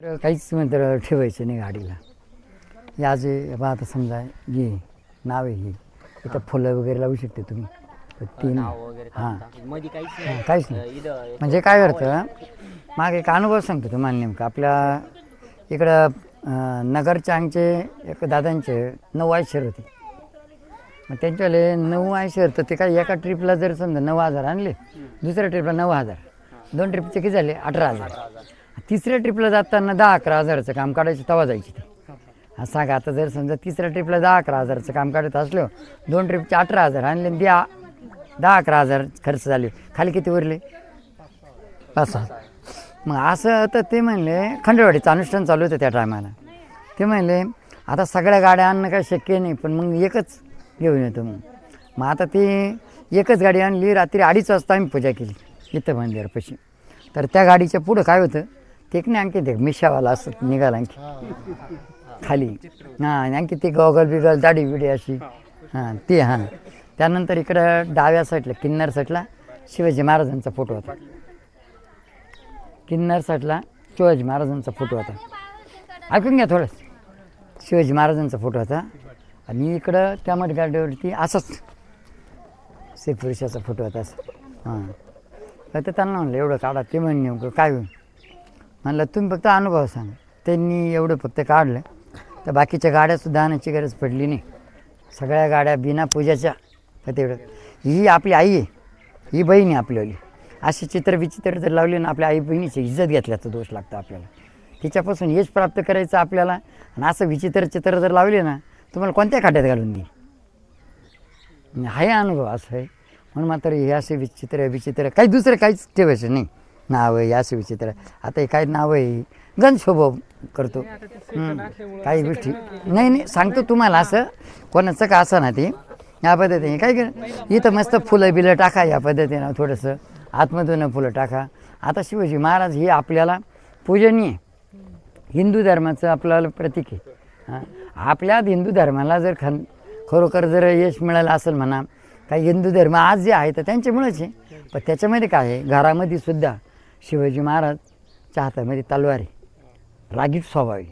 तर काहीच मंत्र ठेवायचं नाही गाडीला. या जे बा आता समजा ये नाव आहे ही. इथं फुलं वगैरे लावू शकते तुम्ही. तर ती नाव नाही हां. मध्ये काहीच हां, नाही. काहीच अं, नाही. इथं म्हणजे काय करतं मागे एक अनुभव सांगतो तुम्हाला नेमकं. आपल्या इकडं अं, नगरच्या आमचे एक दादांचे नऊ आयशर होते. मग त्यांच्यावाले नऊ आयशर तर ते काय एका ट्रिपला जर समजा नऊ हजार आणले दुसऱ्या ट्रिपला नऊ हजार. दोन ट्रिपचे किती झाले? अठरा हजार. तिसऱ्या ट्रिपला जाताना दहा अकरा हजाराचं काम काढायचं तवा जायची ते. सांगा आता जर समजा तिसऱ्या ट्रिपला दहा अकरा हजाराचं काम काढत असलो दोन ट्रिपचे अठरा हजार आणले आणि द्या दहा अकरा हजार खर्च झाले. खाली किती उरले? पाच सहा. मग असं तर ते म्हणले खंडेवाडीचं अनुष्ठान चालू होतं त्या टायमाला ते म्हणले आता सगळ्या गाड्या आणणं काय शक्य नाही पण मग एकच घेऊन येतो मग. मग आता ती एकच गाडी आणली रात्री अडीच वाजता आम्ही पूजा केली इथं मंदिरापाशी. तर त्या गाडीच्या पुढं काय होतं? ते एक नाही आणखी ते मिशावाला असत निघाला आणखी. खाली. हां आणि आणखी ती गॉगल बिगल दाढी बिडी अशी. हां ती हां. त्यानंतर इकडं डाव्या साईडला किन्नर साईडला शिवाजी महाराजांचा फोटो होता. किन्नर साईडला शिवाजी महाराजांचा फोटो होता. ऐकून घ्या थोडं. शिवाजी महाराजांचा फोटो होता. आणि इकडं त्या मटगाडीवरती असंच श्री पुरुषाचा फोटो होता असं. हां. तर त्यांना म्हणलं एवढं काढा. ते म्हण नेमकं काय होईल? म्हणलं तुम्ही फक्त अनुभव सांगा. त्यांनी एवढं फक्त काढलं. तर बाकीच्या गाड्यासुद्धा आणायची गरज पडली नाही. सगळ्या गाड्या बिना पूजाच्या तर तेवढं ही आपली आई आहे. ही बहीण आहे आपल्याली असे चित्र विचित्र जर लावले ना आपल्या आई बहिणीची इज्जत घेतल्याचा दोष लागतो आपल्याला. तिच्यापासून यश प्राप्त करायचं आपल्याला. आणि असं विचित्र चित्र जर लावले ना तुम्हाला कोणत्या खाट्यात घालून देईल? आहे अनुभव असं आहे. म्हणून मात्र हे असे विचित्र विचित्र काही दुसरं काहीच ठेवायचं नाही. नाव आहे असे विचित्र. आता हे काय नाव आहे गण स्वभाव करतो. काही गोष्टी नाही नाही सांगतो तुम्हाला असं. कोणाचं का असं ना ते? या पद्धतीने. काय कर इथं मस्त फुलं बिलं टाका या पद्धतीनं थोडंसं. आतमधून फुलं टाका. आता शिवाजी महाराज हे आपल्याला पूजनीय. हिंदू धर्माचं आपल्याला प्रतीक आहे. हां. आपल्या हिंदू धर्माला जर खन खरोखर जर यश मिळालं असेल म्हणा काही हिंदू धर्म आज जे आहे तर त्यांच्यामुळेच आहे. पण त्याच्यामध्ये काय आहे? घरामध्ये सुद्धा शिवाजी महाराजच्या हातामध्ये तलवार. आहे रागीट स्वभाव आहे.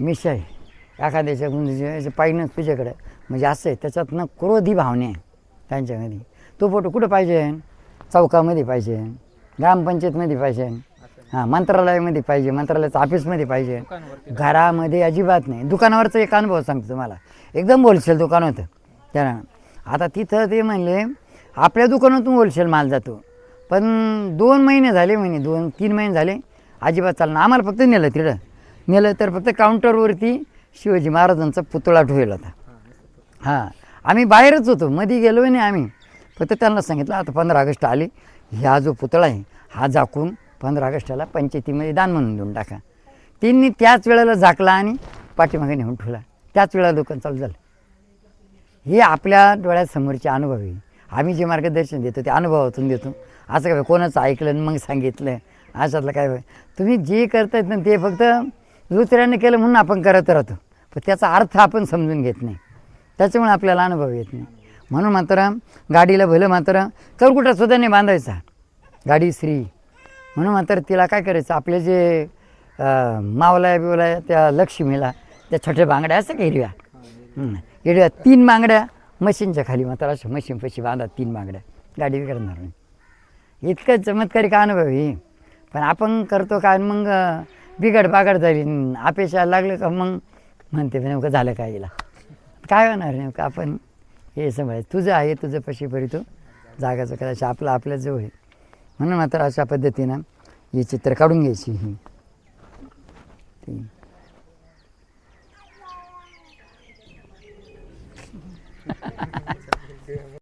मिश आहे. एखाद्याच्या गुंजीच्या पाहिजे तुझ्याकडं. म्हणजे असं आहे त्याच्यातनं क्रोधी भावने आहे त्यांच्यामध्ये. तो फोटो कुठं पाहिजे? चौकामध्ये पाहिजे. ग्रामपंचायतमध्ये पाहिजे. हां मंत्रालयामध्ये पाहिजे मंत्रालयाचं ऑफिसमध्ये पाहिजे. घरामध्ये अजिबात नाही. दुकानावरचा एक अनुभव सांगतो तुम्हाला. एकदम होलसेल दुकान होतं. त्यानं. आता तिथं ते म्हणले आपल्या दुकानातून होलसेल माल जातो. पण दोन महिने झाले म्हणे दोन तीन महिने झाले. अजिबात चालणं. आम्हाला फक्त नेलं तिकडं. नेलं तर फक्त काउंटरवरती शिवाजी महाराजांचा पुतळा ठेवला होता. हां. आम्ही बाहेरच होतो. मध्ये गेलो नाही आम्ही. फक्त त्यांना सांगितलं आता पंधरा ऑगस्ट आले. हा जो पुतळा आहे हा झाकून पंधरा ऑगस्टला पंचायतीमध्ये दान म्हणून देऊन टाका. त्यांनी त्याच वेळेला झाकला आणि पाठीमागे नेऊन ठेवला. त्याच वेळेला दुकान चालू झालं. हे आपल्या डोळ्यासमोरचे अनुभव आहे. आम्ही जे मार्गदर्शन देतो ते अनुभवातून देतो. असं काय कोणाचं ऐकलं आणि मग सांगितलं. अशातलं काय तुम्ही जे करतायत ना ते फक्त दुसऱ्याने केलं म्हणून आपण करत राहतो. पण त्याचा अर्थ आपण समजून घेत नाही. त्याच्यामुळे आपल्याला अनुभव येत नाही. म्हणून मात्र गाडीला भलं मात्र चौकुटासुद्धा नाही बांधायचा. गाडी स्त्री. म्हणून मात्र तिला काय करायचं? आपले जे अं, मावला बिवला त्या लक्ष्मीला त्या छोट्या बांगड्या असं का हिरव्या. हिरव्या तीन बांगड्या मशीनच्या खाली मात्र अशा मशीन पशी बांधा तीन बांगड्या. गाडी करणार नाही. इतकं चमत्कारिक अनुभव आहे? पण आपण करतो काय मग बिघड बागड झाली अपेक्षा लागलं का मग? म्हणते नेमकं झालं काय हिला? काय होणार नेमकं आपण? हे समज तुझं आहे तुझं पशी परी तू. जागाचं करायचं आपलं आपल्या जो आहे. म्हणून मात्र अशा पद्धतीनं ही चित्र काढून घ्यायची ही.